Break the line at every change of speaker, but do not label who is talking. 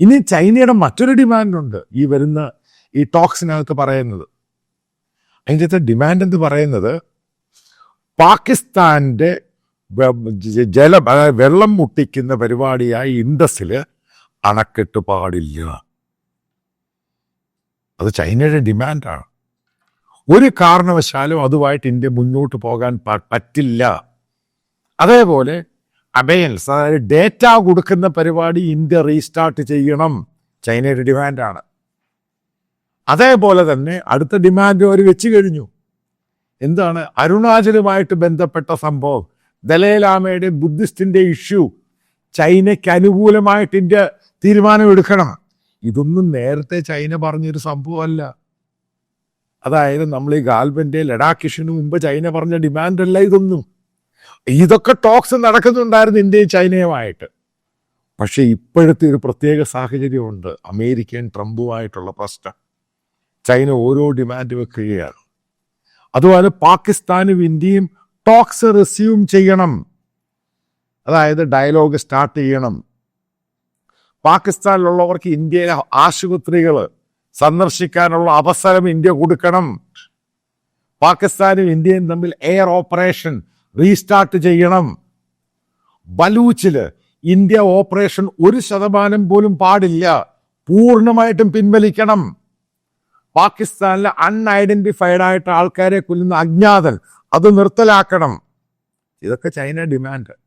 ഇനി ചൈനയുടെ മറ്റൊരു ഡിമാൻഡുണ്ട് ഈ വരുന്ന ഈ ടോക്സിനകത്ത് പറയുന്നത്. അതിന്റെ ഡിമാൻഡ് എന്ന് പറയുന്നത്? പാകിസ്ഥാന്റെ ജല അതായത് വെള്ളം മുട്ടിക്കുന്ന പരിപാടിയായി ഇൻഡസിൽ അണക്കെട്ട് പാടില്ല. അത് ചൈനയുടെ ഡിമാൻഡാണ്. ഒരു കാരണവശാലും അതുമായിട്ട് ഇന്ത്യ മുന്നോട്ട് പോകാൻ പറ്റില്ല. അതേപോലെ അബയൻസ് അതായത് ഡേറ്റ കൊടുക്കുന്ന പരിപാടി ഇന്ത്യ റീസ്റ്റാർട്ട് ചെയ്യണം. ചൈനയുടെ ഡിമാൻഡാണ് അതേപോലെ തന്നെ അടുത്ത ഡിമാൻഡ് അവർ വെച്ച് കഴിഞ്ഞു. എന്താണ്? അരുണാചലുമായിട്ട് ബന്ധപ്പെട്ട സംഭവം. ദലൈലാമയുടെ ബുദ്ധിസ്റ്റിന്റെ ഇഷ്യൂ ചൈനയ്ക്ക് അനുകൂലമായിട്ട് ഇന്ത്യ തീരുമാനമെടുക്കണം. ഇതൊന്നും നേരത്തെ ചൈന പറഞ്ഞൊരു സംഭവമല്ല. അതായത് നമ്മൾ ഈ ഗാൽബന്റെ ലഡാക്ക് ഇഷ്യൂന് മുമ്പ് ചൈന പറഞ്ഞ ഡിമാൻഡല്ല ഇതൊന്നും. ഇതൊക്കെ ടോക്സ് നടക്കുന്നുണ്ടായിരുന്നു ഇന്ത്യയും ചൈനയുമായിട്ട്. പക്ഷേ ഇപ്പോഴത്തെ ഒരു പ്രത്യേക സാഹചര്യമുണ്ട്. അമേരിക്കൻ ട്രംപുമായിട്ടുള്ള പ്രശ്നം. ചൈന ഓരോ ഡിമാൻഡ് വെക്കുകയാണ്. അതുപോലെ പാകിസ്ഥാനും ഇന്ത്യയും ടോക്സ് റിസ്യൂം ചെയ്യണം. അതായത് ഡയലോഗ് സ്റ്റാർട്ട് ചെയ്യണം. പാകിസ്ഥാനിലുള്ളവർക്ക് ഇന്ത്യയിലെ ആശുപത്രികൾ സന്ദർശിക്കാനുള്ള അവസരം ഇന്ത്യ കൊടുക്കണം. പാകിസ്ഥാനും ഇന്ത്യയും തമ്മിൽ എയർ ഓപ്പറേഷൻ റീസ്റ്റാർട്ട് ചെയ്യണം. ബലൂച്ചിൽ ഇന്ത്യ ഓപ്പറേഷൻ ഒരു ശതമാനം പോലും പാടില്ല. പൂർണമായിട്ടും പിൻവലിക്കണം. പാകിസ്ഥാനിലെ അൺഐഡന്റിഫൈഡ് ആയിട്ട് ആൾക്കാരെ കൊല്ലുന്ന അജ്ഞാതൻ അത് നിർത്തലാക്കണം. ഇതൊക്കെ ചൈന ഡിമാൻഡ്.